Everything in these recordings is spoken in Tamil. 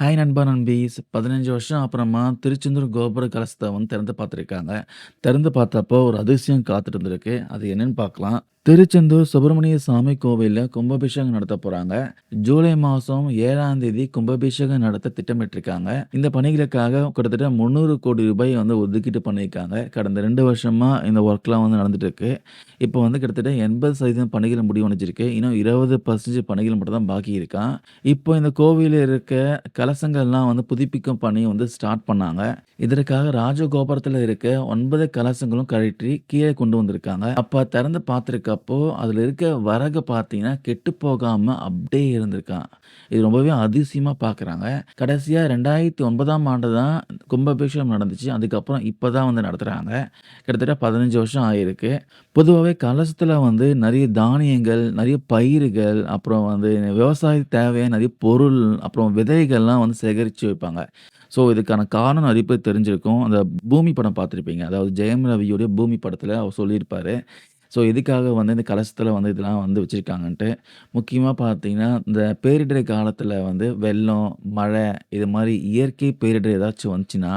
ஹாய் நண்பா நண்பி பதினஞ்சு வருஷம் அப்புறமா திருச்செந்தூர் கோபுர கலசத்தை வந்து திறந்து பார்த்துருக்காங்க. திறந்து பார்த்தப்போ ஒரு அதிசயம் காத்துட்டு இருந்திருக்கு. அது என்னன்னு பார்க்கலாம். திருச்செந்தூர் சுப்பிரமணிய சாமி கோவிலில் கும்பாபிஷேகம் நடத்த போகிறாங்க ஜூலை மாதம் ஏழாம் தேதி கும்பாபிஷேகம் நடத்த திட்டமிட்டிருக்காங்க. இந்த பணிகளுக்காக கிட்டத்தட்ட முன்னூறு கோடி ரூபாய் வந்து ஒதுக்கீட்டு பண்ணியிருக்காங்க. கடந்த ரெண்டு வருஷமாக இந்த ஒர்க்லாம் வந்து நடந்துட்டு இருக்கு. இப்போ வந்து கிட்டத்தட்ட 80% பணிகள் முடிவடைஞ்சிருக்கு. இன்னும் 20% பணிகள் மட்டும் தான் பாக்கி இருக்கான் இப்போ இந்த கோவிலில் இருக்க கலசங்கள்லாம் வந்து புதுப்பிக்கும் பணி வந்து ஸ்டார்ட் பண்ணாங்க. இதற்காக ராஜகோபுரத்தில் இருக்க ஒன்பது கலசங்களும் கழற்றி கீழே கொண்டு வந்திருக்காங்க. அப்போ திறந்து பார்த்துருக்க இருக்கப்போ அதில் இருக்க வரகை பார்த்தீங்கன்னா, கெட்டு போகாமல் அப்படியே இருந்திருக்கான் இது ரொம்பவே அதிசயமாக பார்க்குறாங்க. கடைசியாக ரெண்டாயிரத்தி ஒன்பதாம் ஆண்டு தான் கும்பாபிஷேகம் நடந்துச்சு. அதுக்கப்புறம் இப்போ தான் வந்து நடத்துகிறாங்க கிட்டத்தட்ட 15 வருஷம் ஆகிருக்கு பொதுவாகவே கலசத்தில் வந்து நிறைய தானியங்கள், நிறைய பயிர்கள், அப்புறம் வந்து விவசாயத்துக்கு தேவையான நிறைய பொருள், அப்புறம் விதைகள்லாம் வந்து சேகரித்து வைப்பாங்க. ஸோ, இதுக்கான காரணம் நிறைய பேர் தெரிஞ்சிருக்கும். அந்த பூமி படம் பார்த்துருப்பீங்க அதாவது ஜெயம் ரவியுடைய பூமி படத்தில் அவர் சொல்லியிருப்பார் ஸோ, எதுக்காக வந்து இந்த கலசத்தில் வந்து இதெல்லாம் வந்து வச்சுருக்காங்கன்ட்டு. முக்கியமாக பார்த்தீங்கன்னா, இந்த பேரிடர் காலத்தில் வந்து வெள்ளம், மழை இது மாதிரி இயற்கை பேரிடர் ஏதாச்சும் வந்துச்சுன்னா,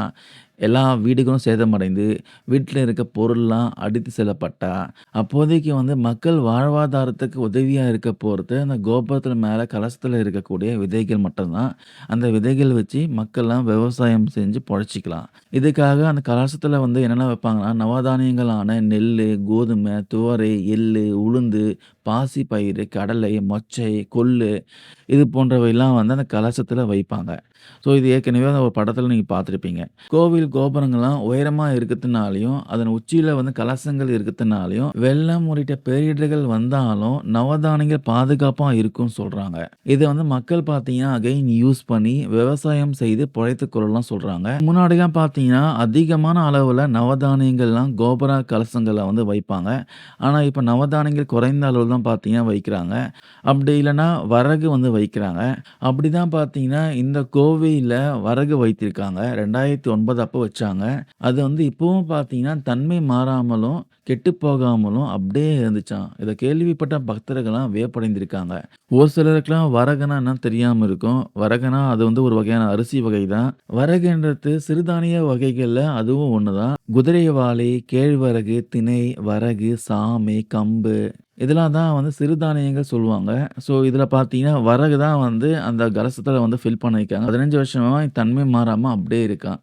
எல்லா வீடுகளும் சேதமடைந்து, வீட்டில் இருக்க பொருள்லாம் அடித்து செல்லப்பட்டா, அப்போதைக்கு வந்து மக்கள் வாழ்வாதாரத்துக்கு உதவியாக இருக்க போகிறது அந்த கோபுரத்தில் மேலே கலசத்தில் இருக்கக்கூடிய விதைகள் மட்டும்தான். அந்த விதைகள் வச்சு மக்கள்லாம் விவசாயம் செஞ்சு பொழைச்சிக்கலாம். இதுக்காக அந்த கலசத்தில் வந்து என்னென்ன வைப்பாங்கன்னா, நவதானியங்களான நெல் கோதுமை, துவரை, எள் உளுந்து, பாசிப்பயிறு, கடலை, மொச்சை, கொள்ளு இது போன்றவைலாம் வந்து அந்த கலசத்தில் வைப்பாங்க. ஸோ, இது ஏற்கனவே ஒரு படத்தில் நீங்க பார்த்துருப்பீங்க கோவில் கோபுரங்கள்லாம் உயரமா இருக்கிறதுனாலயும், அதன் உச்சியில வந்து கலசங்கள் இருக்கிறதுனாலயும், வெள்ளம் உள்ளிட்ட பேரிடர்கள் வந்தாலும் நவதானியங்கள் பாதுகாப்பா இருக்கும்னு சொல்றாங்க. இத வந்து மக்கள் பார்த்தீங்கன்னா, அகைன் யூஸ் பண்ணி விவசாயம் செய்து புழைத்து கொள்ளலாம் சொல்றாங்க. முன்னாடிலாம் பார்த்தீங்கன்னா, அதிகமான அளவுல நவதானியங்கள்லாம் கோபுர கலசங்கள்ல வந்து வைப்பாங்க. ஆனா, இப்ப நவதானியங்கள் குறைந்த அளவுல தான் பார்த்தீங்கன்னா வைக்கிறாங்க. அப்படி இல்லைன்னா வரகு வந்து வைக்கிறாங்க. அப்படிதான் பார்த்தீங்கன்னா, இந்த கோவையில் வரகு வைத்திருக்காங்க. ரெண்டாயிரத்தி ஒன்பது அப்போ வச்சாங்க. அது வந்து இப்போவும் பார்த்தீங்கன்னா, தன்மை மாறாமலும், கெட்டு போகாமலும் அப்படியே இருந்துச்சாம். இதை கேள்விப்பட்ட பக்தர்கள்லாம் வியப்படைந்திருக்காங்க. ஒரு சிலருக்குலாம் வரகுனா என்ன தெரியாமல் இருக்கும். வரகுனா அது வந்து ஒரு வகையான அரிசி வகை தான். வரகுன்றது சிறுதானிய வகைகளில் அதுவும் ஒன்று தான். குதிரைவாலி, கேழ்வரகு, திணை, வரகு, சாமை, கம்பு இதெல்லாம் தான் வந்து சிறுதானியங்கள் சொல்லுவாங்க. ஸோ, இதில் பார்த்தீங்கன்னா, வரகு தான் வந்து அந்த கலசத்தில வந்து ஃபில் பண்ணியிருக்காங்க. 15 வருஷமா தன்மை மாறாம அப்படியே இருக்கான்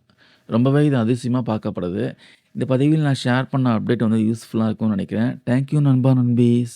ரொம்பவே இது அதிசயமா பார்க்கப்படுது. இந்த பதிவில் நான் ஷேர் பண்ண அப்டேட் வந்து யூஸ்ஃபுல்லா இருக்கும்னு நினைக்கிறேன் தேங்க் யூ நண்பா, நண்பீஸ்.